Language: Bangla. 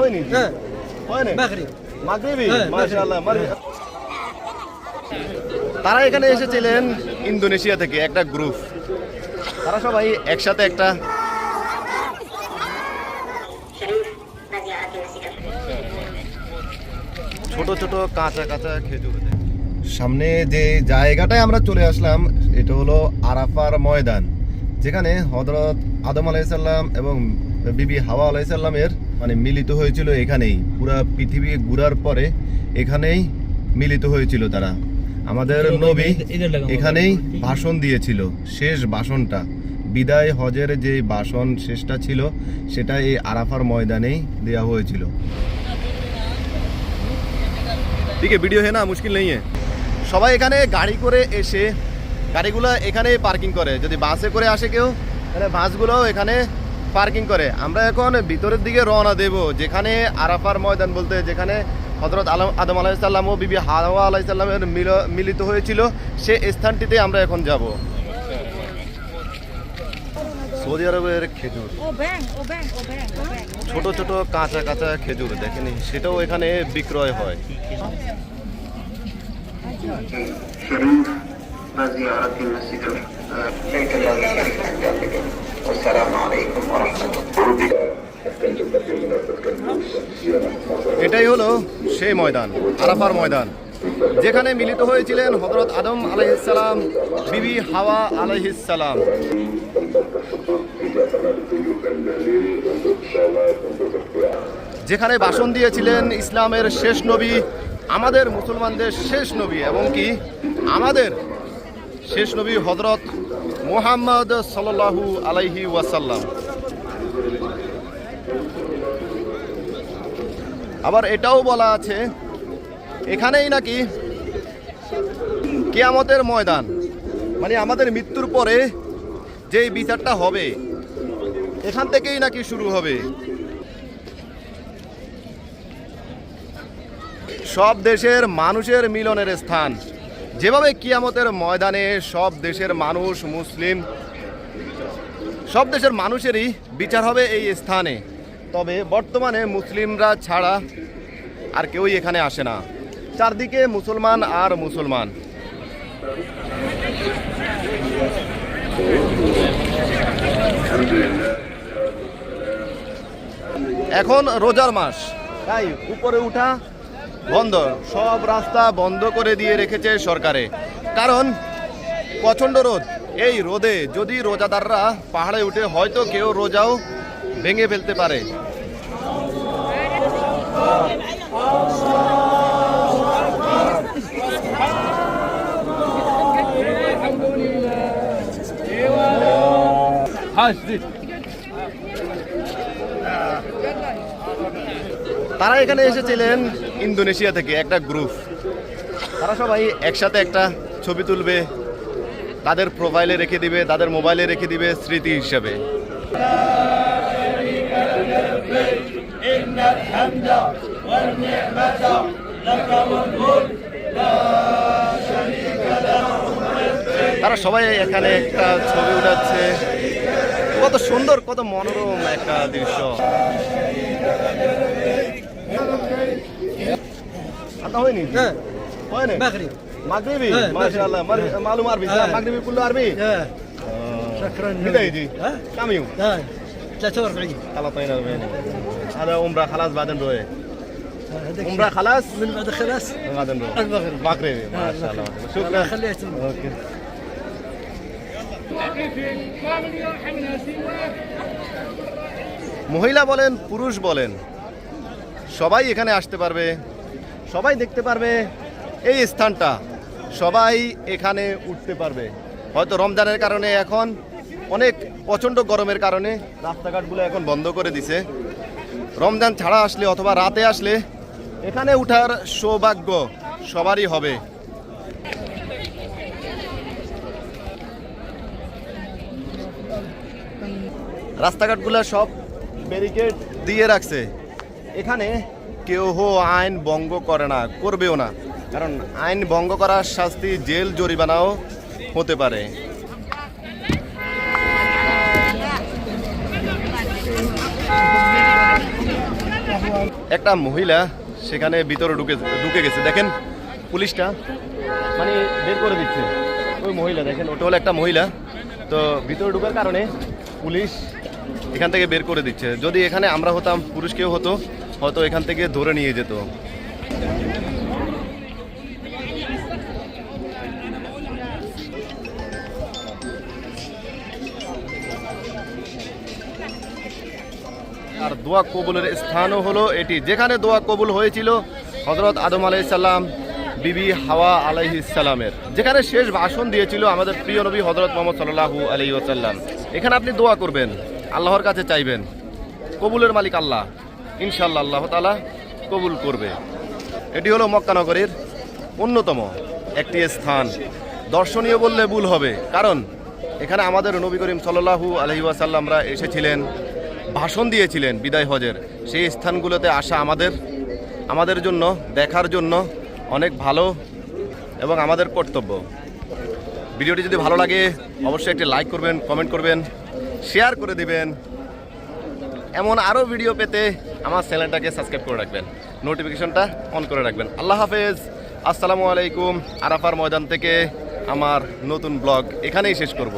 হয়নি? হ্যাঁ। হয়নি? মাগরিবি। হ্যাঁ, মাশাআল্লাহ তারা এখানে এসেছিলেন ইন্দোনেশিয়া থেকে একটা গ্রুপ। তারা সবাই একসাথে একটা ছোট ছোট কাঁচা কাঁচা খেজুর। সামনে যে জায়গাটায় আমরা চলে আসলাম এটা হলো আরাফার ময়দান যেখানে হজরত আদম আলাইসাল্লাম এবং বিবি হাওয়া আলাইসাল্লামের মানে মিলিত হয়েছিল এখানেই। পুরা পৃথিবী ঘুরার পরে এখানেই মিলিত হয়েছিল তারা। আমাদের নবী এখানেই ভাষণ দিয়েছিল শেষ ভাষণটা। বিদায় হজের যে ভাষণ শেষটা ছিল সেটা এই আরাফার ময়দানেই দেওয়া হয়েছিল। ঠিক আছে ভিডিও है না মুশকিল নেই সবাই এখানে গাড়ি করে এসে গাড়িগুলো এখানে পার্কিং করে। যদি বাসে করে আসে কেউ তাহলে বাসগুলো এখানে পার্কিং করে। আমরা এখন ভিতরের দিকে রওনা দেব যেখানে আরাফার ময়দান বলতে যেখানে হজরত আলম আদম আলাইসাল্লাম ও বিবি হাওয়া আলাইসাল্লামের মিলিত হয়েছিল সে স্থানটিতে আমরা এখন যাব। সৌদি আরবের খেজুর। ছোট ছোট কাঁচা কাঁচা খেজুর দেখেনি সেটাও এখানে বিক্রয় হয়। শরীফ সেই ময়দান, আরাফার ময়দান। যেখানে মিলিত হয়েছিলেন হজরত আদম আলাইহিসসালাম বিবি হাওয়া আলাইহিসসালাম যেখানে ভাষণ দিয়েছিলেন ইসলামের শেষ নবী, আমাদের মুসলমানদের শেষ নবী, এবং কি আমাদের শেষ নবী হজরত মোহাম্মদ সাল্লাল্লাহু আলাইহি ওয়াসাল্লাম। আবার এটাও বলা আছে, এখানেই নাকি কেয়ামতের ময়দান মানে আমাদের মৃত্যুর পরে যেই বিচারটা হবে, এখান থেকেই নাকি শুরু হবে। সব দেশের মানুষের মিলনের স্থান, যেভাবে কিয়ামতের ময়দানে সব দেশের মানুষ মুসলিম, সব দেশের মানুষেরই বিচার হবে এই স্থানে। তবে বর্তমানে মুসলিমরা ছাড়া আর কেউই এখানে আসে না। চারদিকে মুসলমান আর মুসলমান। এখন রোজার মাস। তাই উপরে উঠা বন্ধ। সব রাস্তা বন্ধ করে দিয়ে রেখেছে সরকারে। কারণ প্রচণ্ড রোদ। এই রোদে যদি রোজাদাররা পাহাড়ে উঠে হয়তো কেউ রোজাও ভেঙে ফেলতে পারে। তারা এখানে এসেছিলেন ইন্দোনেশিয়া থেকে একটা গ্রুপ। তারা সবাই একসাথে একটা ছবি তুলবে, তাদের প্রোফাইলে রেখে দিবে, তাদের মোবাইলে রেখে দিবে স্মৃতি হিসেবে। তারা সবাই এখানে একটা ছবি উঠাচ্ছে কত সুন্দর কত মনোরম একটা দৃশ্য আতা হয়নি হ্যাঁ হয়নি মাগরিব মাগরিবি হ্যাঁ, মাশাআল্লাহ মাগরিব। মালুম আরবি হ্যাঁ। মাগরিবি كله عربي اه شكرا بداية دي ها كم يوم اه 43 خلاصين 40 هذا عمره خلاص بعدين روح هذاك عمره خلاص من بعد خلاص بعدين روح المغرب مغربي ما آه، شاء الله المغرب. شكرا الله يخليه يتم. اوكي মহিলা বলেন পুরুষ বলেন সবাই এখানে আসতে পারবে সবাই দেখতে পারবে এই স্থানটা সবাই এখানে উঠতে পারবে হয়তো রমজানের কারণে এখন অনেক প্রচণ্ড গরমের কারণে রাস্তাঘাটগুলো এখন বন্ধ করে দিছে রমজান ছাড়া আসলে অথবা রাতে আসলে এখানে উঠার সৌভাগ্য সবারই হবে। রাস্তাঘাটগুলো সব ব্যারিকেড দিয়ে রাখছে। এখানে কেউ আইন ভঙ্গ করে না, করবেও না। কারণ আইন ভঙ্গ করার শাস্তি জেল জরিমানাও হতে পারে। একটা মহিলা সেখানে ভিতরে ঢুকে ঢুকে গেছে। দেখেন পুলিশটা মানে বের করে দিচ্ছে। ওই মহিলা দেখেন, ওটা হলো একটা মহিলা। তো ভিতরে ঢুকার কারণে পুলিশ এখান থেকে বের করে দিচ্ছে। যদি এখানে আমরা হতাম, পুরুষ কেউ হতো, হয়তো এখান থেকে ধরে নিয়ে যেত। আর দোয়া কবুলের স্থানও হলো এটি। যেখানে দোয়া কবুল হয়েছিল হজরত আদম আলাইসাল্লাম বিবি হাওয়া আলাইহিসাল্লামের যেখানে শেষ ভাষণ দিয়েছিল আমাদের প্রিয় নবী হজরত মোহাম্মদ সাল্লাহু ওসাল্লাম এখানে আপনি দোয়া করবেন, আল্লাহর কাছে চাইবেন। কবুলের মালিক আল্লাহ ইনশাল্লাহ আল্লাহ তালা কবুল করবে। এটি হলো মক্কানগরের অন্যতম একটি স্থান। দর্শনীয় বললে ভুল হবে, কারণ এখানে আমাদের নবী করিম সাল্লাহু আলহি ওয়াসাল্লামরা এসেছিলেন। ভাষণ দিয়েছিলেন বিদায় হজের। সেই স্থানগুলোতে আসা আমাদের আমাদের জন্য, দেখার জন্য অনেক ভালো এবং আমাদের কর্তব্য। ভিডিওটি যদি ভালো লাগে, অবশ্যই একটি লাইক করবেন কমেন্ট করবেন শেয়ার করে দিবেন। এমন আরও ভিডিও পেতে আমার চ্যানেলটাকে সাবস্ক্রাইব করে রাখবেন। নোটিফিকেশনটা অন করে রাখবেন। আল্লাহ হাফেজ। আসসালামু আলাইকুম। আরাফার ময়দান থেকে আমার নতুন ব্লগ এখানেই শেষ করব।